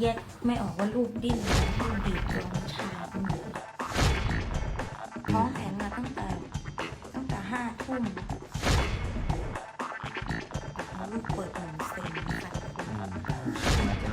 แยกไม่ออกว่าลูกดิ้นหรือลูกบีบตัวมันชาไปหมดท้องแข็งมาตั้งแต่ตั้งแต่ห้าทุ่มแล้วลูกเปิดหนึ่งเซนค่ะอืมมาจาก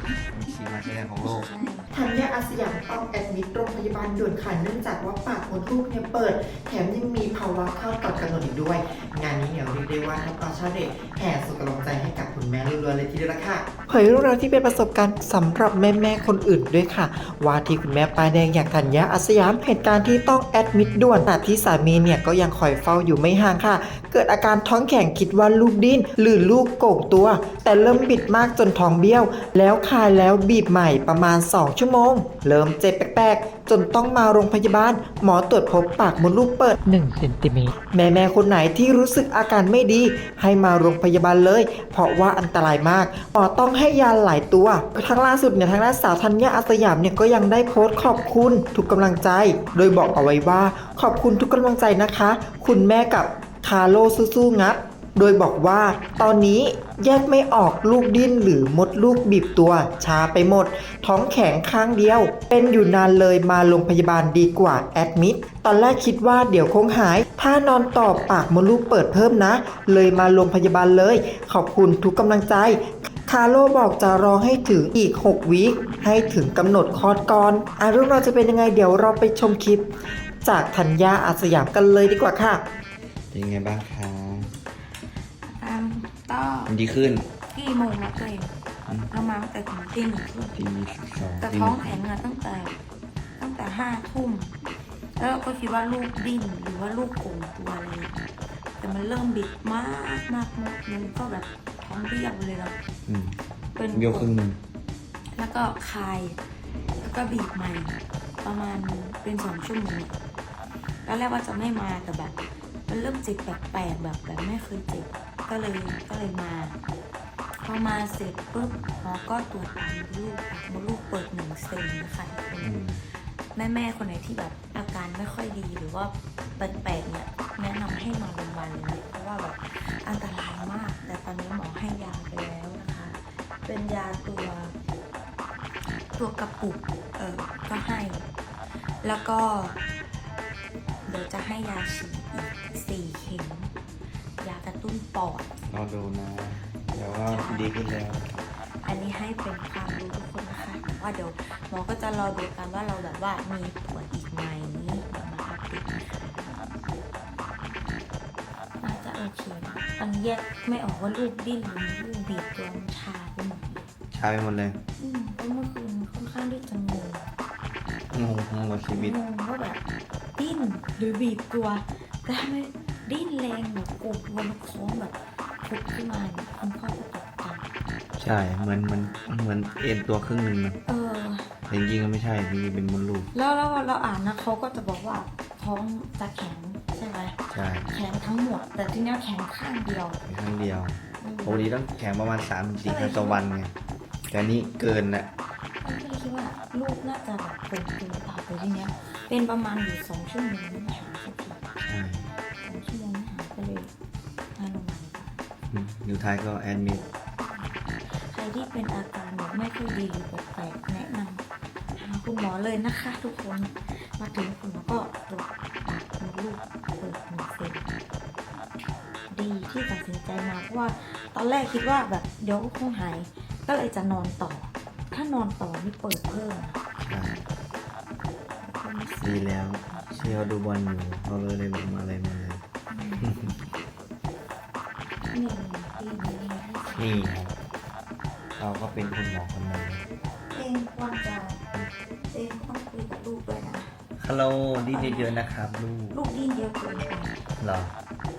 ชีมาแรกของโลกใช่ธัญญาอาสยามต้องแอดมิดโรงพยาบาลด่วนค่ะเนื่องจากว่าปากมดลูกเนี่ยเปิด แถมยังมีภาวะเข้าตัดกำหนดอีกด้วย งานนี้เนี่ยเรียกได้ว่าน้ำตาชาวเด็กแห่ส่งกำลังใจให้กับคุณแม่รัวๆเลยทีเดียวละค่ะเผยเรื่องราวที่เป็นประสบการณ์สำหรับแม่ๆคนอื่นด้วยค่ะ ว่าที่คุณแม่ป้ายแดงอย่างธัญญาอาสยามเหตุการณ์ที่ต้องแอดมิดด่วนแต่ที่สามีเนี่ยก็ยังคอยเฝ้าอยู่ไม่ห่างค่ะ เกิดอาการท้องแข็งคิดว่าลูกดิ้นหรือลูกโก่งตัว แต่เริ่มบิดมากจนท้องเบี้ยว แล้วคายแล้วบีบใหม่ประมาณ 2 ชั่วโมง เริ่มเจ็บแปลกๆ จนต้องมาโรงพยาบาล หมอตรวจพบปากมดลูกเปิด1เซนติเมตรแม่แม่ๆคนไหนที่รูู้้สึกอาการไม่ดี ให้มาโรงพยาบาลเลย เพราะว่าอันตรายมากหมอต้องให้ยาหลายตัวทางล่าสุดเนี่ยทางด้านสาวธัญญาอาสยามเนี่ยก็ยังได้โพสต์ขอบคุณทุกกำลังใจ โดยบอกเอาไว้ว่า ขอบคุณทุกกำลังใจนะคะ คุณแม่กับคาโลสู้ๆงัด โดยบอกว่าตอนนี้แยกไม่ออกลูกดิ้นหรือมดลูกบีบตัวชาไปหมด ท้องแข็งข้างเดียว เป็นอยู่นานเลยมาโรงพยาบาลดีกว่าแอดมิดตอนแรกคิดว่าเดี๋ยวคงหาย ถ้านอนต่อปากมดลูกเปิดเพิ่มนะ เลยมาโรงพยาบาลเลย ขอบคุณทุกกำลังใจ คาโลบอกจะรอให้ถึงอีก 6วีคให้ถึงกำหนดคลอดก่อนอารื่องเราจะเป็นยังไงเดี๋ยวเราไปชมคลิป จากธัญญาอาสยามกันเลยดีกว่าค่ะ เป็นไงบ้างคะามต้อมันดีขึ้นกี่โมงแล้วตัวเองเรามาตั้งแต่ถึงตีหนึ่งครึ่งตีสองแต่ตีท้องหแข็นึ่งมาตั้งแต่ ตั้งแต่ห้าทุ่มแล้วเราก็คิดว่าลูกดิ้นหรือว่าลูกโก่งตัวอะไรอย่างเงี้ยแต่มันเริ่มบิดมากมากมากมันก็แบบท้องเบี้ยวเลยเนาะอืมเป็นเบี้ยวครึ่งหนึ่งแล้วก็คายแล้วก็บีบใหม่ ประมาณเป็นสองชั่วโมงตอนแรกว่าจะไม่มาแต่แบบ มันเริ่มเจ็บแปลกๆแบบแบบไม่เคยเจ็บ ก็เลยก็เลยมาพอมาเสร็จปุ๊บหมอก็ตรวจปากมดลูกปากมดลูกเปิดหนึ่งเซนนะคะทุกคนอืมแม่แม่ๆคนไหนที่แบบอาการไม่ค่อยดีหรือว่าแปลกๆเนี่ยแนะนำให้มาโรงพยาบาลเลยเพราะว่าแบบอันตรายมาก แต่ตอนนี้หมอให้ยาไปแล้วนะคะ เป็นยาตัว ตัวกระปุกเออก็ให้ แล้วก็ เดี๋ยวจะให้ยาฉีด ปอดรอดูนะเดี๋ยวว่าดีขึ้นแล้ว อันนี้ให้เป็นความรู้ทุกคนนะคะแต่ว่าเดี๋ยวหมอก็จะรอดูกันว่าเราแบบว่ามีปวดอีกไหมเดี๋ยวมาอัปเดตนะคะน่าจะโอเคนะตอนนี้แยกไม่ออกว่าลูกดิ้นหรือลูกบีบตัวมันชาไปหมดเลยชาไปหมดเลย อืมเพราะเมื่อคืนค่อนข้างที่จะงง งงงงกับชีวิต งงว่าแบบดิ้นหรือบีบตัวแต่ทำไม ดิ้นแรงแบบโกดวนโค้งแบบพุกขึ้นมาเนี่ยคุณพ่อก็ตกใจใช่เหมือนเหมือนเหมือนเอ็นตัวครึ่งหนึ่งนะเออ แต่จริงๆก็ไม่ใช่จริงๆเป็นมดลูกแล้วแล้วเราอ่านนะเขาก็จะบอกว่าท้องจะแข็งใช่ไหมใช่แข็งทั้งหมด แต่ทีเนี้ยแข็งข้างเดียวครั้งเดียวอืมปกติต้องแข่งประมาณ3ามถึงสี่ครั้งต่อวันไงแต่อันนี้เกินนะก็เลยคิดว่าลูกน่าจะแบบเป็นตัวเปล่าแต่ทีเนี้ยเป็นประมาณอยู่สองชั่วโมงไม่หายสัก อืมอยู่ท้ายก็แอดมิดใครที่เป็นอาการแบบไม่ค่อยดีหรือแปลกๆแนะนำหาคุณหมอเลยนะคะ ทุกคนมาถึงคุณหมอก็ตรวจปากมดลูกเปิดหนึ่งเซนดีที่ตัดสินใจมาเพราะว่าตอนแรกคิดว่าแบบเดี๋ยวก็คงหาย ก็เลยจะนอนต่อ ถ้านอนต่อนี่เปิดเพิ่มนะใช่ดีแล้วเชียวดูบอลอยู่เขาเลยเลยลงมาเลยมาเลย นี่ดีดีดีนี่ครับเราก็เป็นคุณหมอคนหนึงเองควรจะเองต้องคุยกับลูกด้วยนะ ฮัลโหลดีเยอะๆนะครับลูกลูกดิ้นเยอะเกินไปเหรอ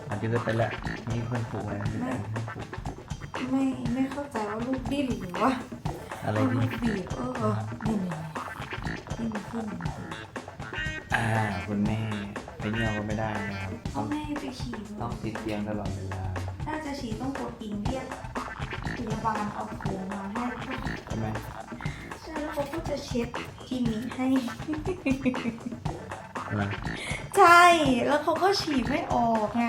มันจะเกินไปละมีคนปลูกนะมีแต่คนปลูกไม่ไม่เข้าใจว่าลูกดิ้นหรือว่าอะไรเอาดีลูกบีบเออนี่นี่นี่มันขึ้นอ่าคุณแม่ไปเยี่ยวก็ไม่ได้นะครับ เขาไม่ให้ไปฉี่ต้องติดเตียงตลอดเวลาีต้องกดกิ่งเรียกพยาบาลเอาถุงมาให้ใช่ไหมใช่แล้วเขาก็จะเช็ดทีนี้ให้อะไรใช่ แล้วเขาก็ฉี่ไม่ออกไง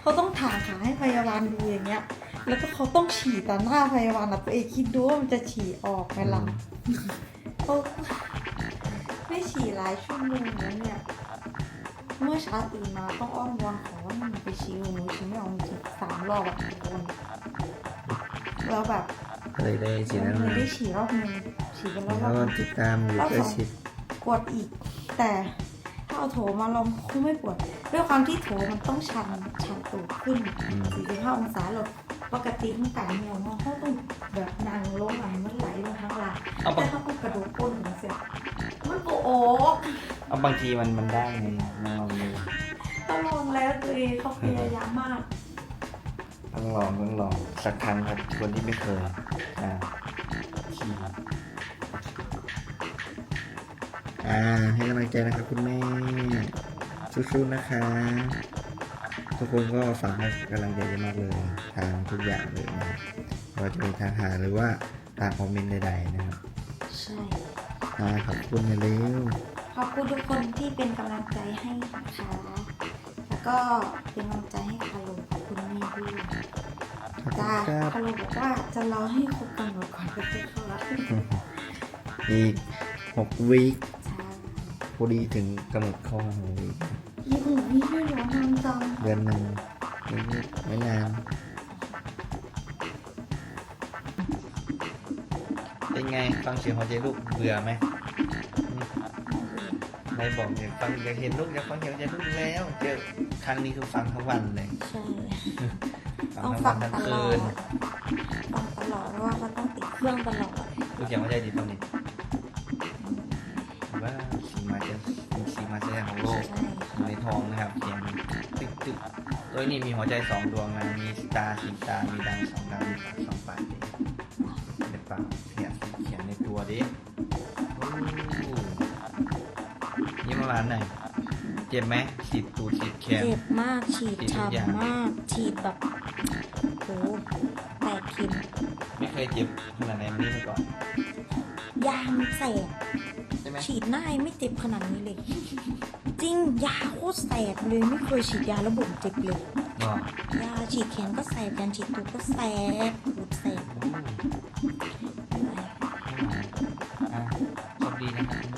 เขาต้องผ่าขาให้พยาบาลดูอย่างเงี้ย แล้วก็เขาต้องฉี่ต่หน้าพยาบาลนะตัวเองคิดดูว่ามันจะฉี่ออกไหมล่ะเขาไม่ฉี่หลายชั่วโมงแล้วเนี่ย เมื่อเช้าตื่นมาต้องอ้อนวอนขอว่ามันไปฉี่หนูฉี่ไม่ออกจริงสามรอบอะทุกคนแล้วแบบเลยได้ฉีดนั้นมัมานได้ฉี่รอบนึงฉี่ไปแล้วรแล้อวบก็นึง ติดตามอยู่ใกล้ชิดปวดอีก แต่ถ้าเอาโถมาลองคงไม่ปวดด้วยความที่โถมันต้องชันชันตูดขึ้นอืม45 องศาเราปกติมันการเงียวเนาะเขาต้องแบบนั่งลงอะมันไหลลงทั้งหลังเอาแต่เขา บางทีมันมันได้ไงมาลองดูต้องลองแล้วตัวเองเขาพยายามมาก ต้องลองต้องลองสักครั้งครับคนที่ไม่เคยอ่าขี่อ่าให้กำลังใจนะครับคุณแม่สู้ๆนะคะทุกคนก็ฝากให้กำลังใจเยอะมากเลยทางทุกอย่างเลยนะครับไม่ว่าจะเป็นทางหาหรือว่าทางคอมเมนต์ใดๆนะครับ ใช่อ่าขอบคุณนะเร็ว ขอบคุณทุกคนที่เป็นกำลังใจให้นะคะแล้วก็เป็นกำลังใจให้คารุขอบคุณแม่ด้วยขอบคุณจ้าครับคารุบอกว่าจะรอให้ครบกำหนดก่อนก็จะเข้ารับใช่อีกหกวีคพอดีถึงกำหนดเข้าหกวีคยี่หูนี่ด้วยเหรอนานจังเดือนหนึ่งนิดๆไม่นานเป็นไงฟังเสียงหัวใจลูกเบื่อไหมอืม นายบอกอยากฟังอยากเห็นลูกอยากฟังเสียงหัวใจลูกแล้วเจอครั้งนี้คือฟังทั้งวันเลยใช่ฟังต้องทั้งฟัวังนทั้งตลคือดนฟังตลอดเพราะว่าเขาต้องติดเครื่องตลอดลูกเสียงหัวใจดีตรงนี้ว่าสีมาจะเป็นสีมาแสดงของโลกใช่ในทองนะครับเขียนตึกตึกโดยนี่มีหัวใจสองดวงนะมีสตาร์สีตา มีดาวสองดาวมีปากสองปากดิเด็ดปากเขียนเขียนในตัวดิ ระมาณไหนอยเจ็บไหมฉีดตูดฉีดแขน เจ็บมากฉีดฉีดทุกอย่าง ฉ่ำมากฉีดแบบโหแปดเข็มไม่เคยเจ็บขนาดไหนมันนี่มาก่อนยางแสบใช่ไหมฉีดหน้ายังไม่เจ็บขนาดนี้เลย จริงยาโคตรแสบเลยไม่เคยฉีดยาแล้วบ่นเจ็บเลยก็ยาฉีดแขนก็แสบยาฉีดตูดก็แสบตูดแสบอะโชคดีนะครับคุณแม่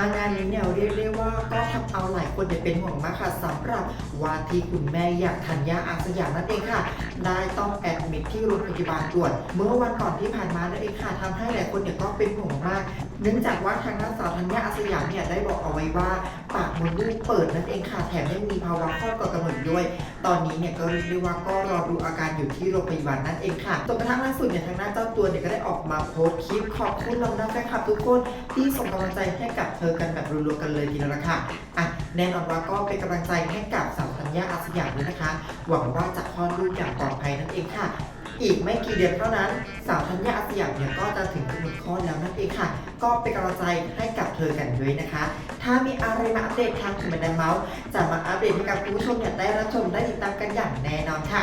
อางานนี้เนี่ยเรียกได้ว่าก็ทำเอาหลายคนเนี่ยเป็นห่วงมากค่ะสำหรับว่าที่คุณแม่อยากธัญญาอาสยามนั่นเองค่ะ ได้ต้องแอดมิทที่โรงพยาบาลด่วน เมื่อวันก่อนที่ผ่านมานั่นเองค่ะทำให้หลายคนเนี่ยก็เป็นห่วงมาก เนื่องจากว่าทางนางสาวธัญญาอาสยามเนี่ยได้บอกเอาไว้ว่า ปากมดลูกเปิดนั่นเองค่ะแถมยังมีภาวะคลอดก่อกำหนดด้วย ตอนนี้เนี่ยก็เรียกได้ว่าก็รอดูอาการอยู่ที่โรงพยาบาลนั่นเองค่ะจนกระทั่งล่าสุดเนี่ยทางหน้าเจ้าตัวเนี่ยก็ได้ออกมาโพสต์คลิปขอบคุณเหล่านักแฟนคลับทุกคนที่ส่งกำลังใจให้กับเธอกันแบบรัวๆกันเลยทีเดียวละค่ะอะแน่นอนว่าก็เป็นกำลังใจให้กับสาวธัญญาอาสยามด้วยนะคะ หวังว่าจะคลอดลูกอย่างปลอดภัยนั่นเองค่ะ อีกไม่กี่เดือนเท่านั้น สาวธัญญาอาสยามเนี่ยก็จะถึงกำหนดคลอดแล้วนั่นเองค่ะ ก็เป็นกำลังใจให้กับเธอกันด้วยนะคะ ถ้ามีอะไรมาอัปเดตทางถึงบันไดเมาส์จะมาอัปเดตให้กับคุณผู้ชมเนี่ยได้รับชมได้ติดตามกันอย่างแน่นอนค่ะ